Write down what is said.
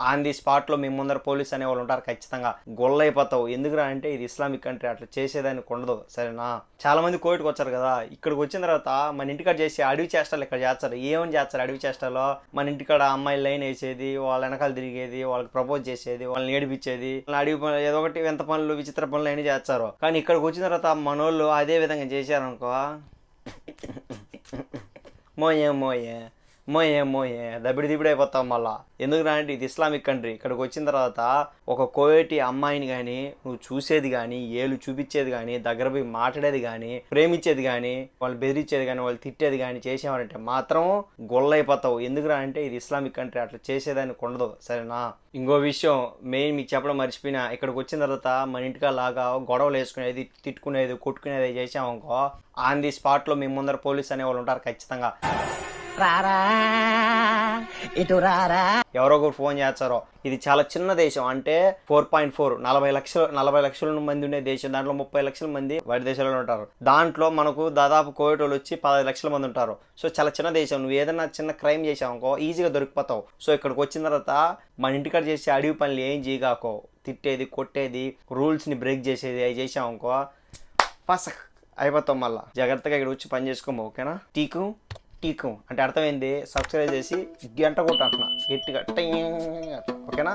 On the స్పాట్లో మీ ముందర police అనే వాళ్ళు ఉంటారు ఖచ్చితంగా. గొల్లైపోతావు. ఎందుకురా అంటే ఇది ఇస్లామిక్ కంట్రీ అట్లా చేసేదానికి ఉండదు సరేనా? చాలా మంది కోవిడ్కి వచ్చారు కదా. ఇక్కడికి వచ్చిన తర్వాత మన ఇంటికాడ చేసి అడవి చేష్టలు ఇక్కడ చేస్తారు. ఏమని చేస్తారు అడవి చేస్తాలో మన ఇంటికాడ అమ్మాయి లైన్ వేసేది వాళ్ళ వెనకాల తిరిగేది వాళ్ళకి ప్రపోజ్ చేసేది వాళ్ళని ఏడిపించేది వాళ్ళని అడవి పనులు ఏదో ఒకటి వింత పనులు విచిత్ర పనులు అయినా చేస్తారు. కానీ ఇక్కడికి వచ్చిన తర్వాత మనోళ్ళు అదే విధంగా చేశారనుకో. మోయే మోయే. మోయే మోయే దబిడి దిబిడి అయిపోతాం మళ్ళా. ఎందుకు అంటే ఇది ఇస్లామిక్ కంట్రీ. ఇక్కడికి వచ్చిన తర్వాత ఒక కోయేటి అమ్మాయిని కానీ నువ్వు చూసేది కానీ ఏలు చూపించేది కానీ దగ్గర పోయి మాట్లాడేది కానీ ప్రేమించేది కానీ వాళ్ళు బెదిరించేది కానీ వాళ్ళు తిట్టేది కానీ చేసేవారంటే మాత్రం గొల్లైపోతావు. ఎందుకురా అంటే ఇది ఇస్లామిక్ కంట్రీ. అట్లా చేసేదానికి ఉండదు. సరేనా? ఇంకో విషయం మెయిన్ మీకు చెప్పడం మర్చిపోయినా ఇక్కడికి వచ్చిన తర్వాత మన ఇంటికా లాగా గొడవలు వేసుకునేది తిట్టుకునేది కొట్టుకునేది చేసామనుకో ఆన్ ది స్పాట్లో మీ ముందర పోలీస్ అనే వాళ్ళు ఉంటారు ఖచ్చితంగా. రారా ఇటు రారా. ఎవరో ఒకరు ఫోన్ చేస్తారో. ఇది చాలా చిన్న దేశం. అంటే ఫోర్ పాయింట్ ఫోర్ నలభై లక్షలు నలభై లక్షల మంది ఉండే దేశం. దాంట్లో ముప్పై లక్షల మంది బయట దేశాల్లో ఉంటారు. దాంట్లో మనకు దాదాపు కోవిడ్ వాళ్ళు వచ్చి పదహైదు లక్షల మంది ఉంటారు. సో చాలా చిన్న దేశం. నువ్వు ఏదైనా చిన్న క్రైమ్ చేసావనుకో ఈజీగా దొరికిపోతావు. సో ఇక్కడికి వచ్చిన తర్వాత మన ఇంటికాడ చేసే అడవి పనులు ఏం చేయగాకో తిట్టేది కొట్టేది రూల్స్ని బ్రేక్ చేసేది అవి చేసావనుకో పసక్ అయిపోతాం మళ్ళా. జాగ్రత్తగా ఇక్కడ వచ్చి పని చేసుకోము ఓకేనా? టీకు? టీకం. అంటే అర్థమైంది? సబ్స్క్రైబ్ చేసి గంట కొట్టు అంటున్నా గట్టిగా ఓకేనా?